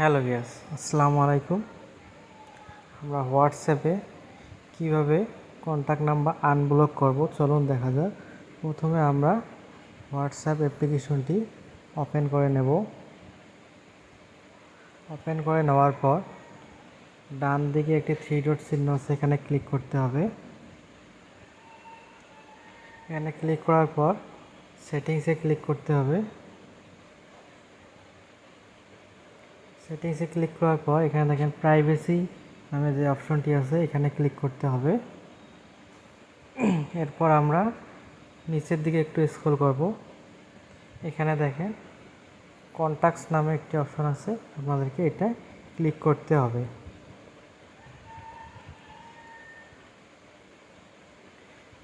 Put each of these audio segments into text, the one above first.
Hello gas আসসালামু আলাইকুম। আমরা হোয়াটসঅ্যাপে কীভাবে কন্ট্যাক্ট নাম্বার আনব্লক করব, চলুন দেখা যাক। প্রথমে আমরা হোয়াটসঅ্যাপ অ্যাপ্লিকেশনটি ওপেন করে নেব। ওপেন করে নেওয়ার পর ডান দিকে একটি থ্রি ডট চিহ্ন আছে, এখানে ক্লিক করতে হবে। এখানে ক্লিক করার পর সেটিংসে ক্লিক করতে হবে। সেটিংসে ক্লিক করার পর এখানে দেখেন প্রাইভেসি নামে যে অপশনটি আছে, এখানে ক্লিক করতে হবে। এরপর আমরা নিচের দিকে একটু স্ক্রল করব। এখানে দেখেন কন্ট্যাক্টস নামে একটি অপশন আছে, আপনাদেরকে এটা ক্লিক করতে হবে।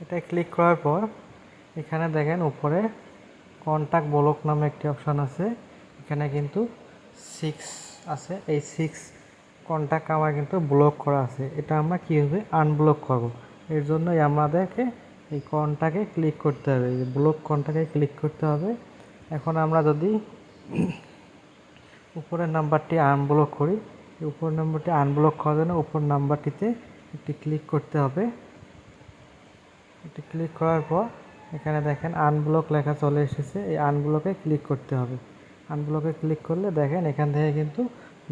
এটা ক্লিক করার পর এখানে দেখেন উপরে কন্ট্যাক্ট ব্লক নামে একটি অপশন আছে, এখানে কিন্তু সিক্স আছে, এই সিক্স কন্ট্যাক্ট আমার কিন্তু ব্লক করা আছে। এটা আমরা কীভাবে আনব্লক করব? এর জন্যই আমাদেরকে এই কন্ট্যাক্টে ক্লিক করতে হবে। এই ব্লক কন্ট্যাক্টে ক্লিক করতে হবে। এখন আমরা যদি উপরের নাম্বারটি আনব্লক করি, এই উপরের নাম্বারটি আনব্লক করার জন্য উপর নাম্বারটিতে একটি ক্লিক করতে হবে। এটি ক্লিক করার পর এখানে দেখেন আনব্লক লেখা চলে এসেছে। এই আনব্লকে ক্লিক করতে হবে। আনব্লকে ক্লিক করলে দেখেন এখান থেকে কিন্তু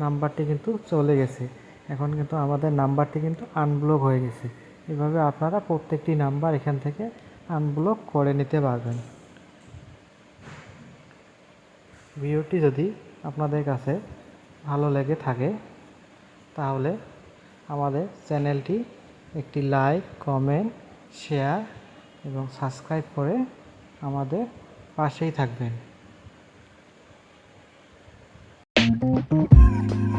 নাম্বারটি কিন্তু চলে গেছে। এখন কিন্তু আমাদের নাম্বারটি কিন্তু আনব্লক হয়ে গেছে। এভাবে আপনারা প্রত্যেকটি নাম্বার এখান থেকে আনব্লক করে নিতে পারবেন। ভিডিওটি যদি আপনাদের কাছে ভালো লেগে থাকে, তাহলে আমাদের চ্যানেলটি একটি লাইক কমেন্ট শেয়ার এবং সাবস্ক্রাইব করে আমাদের পাশেই থাকবেন। Thank you.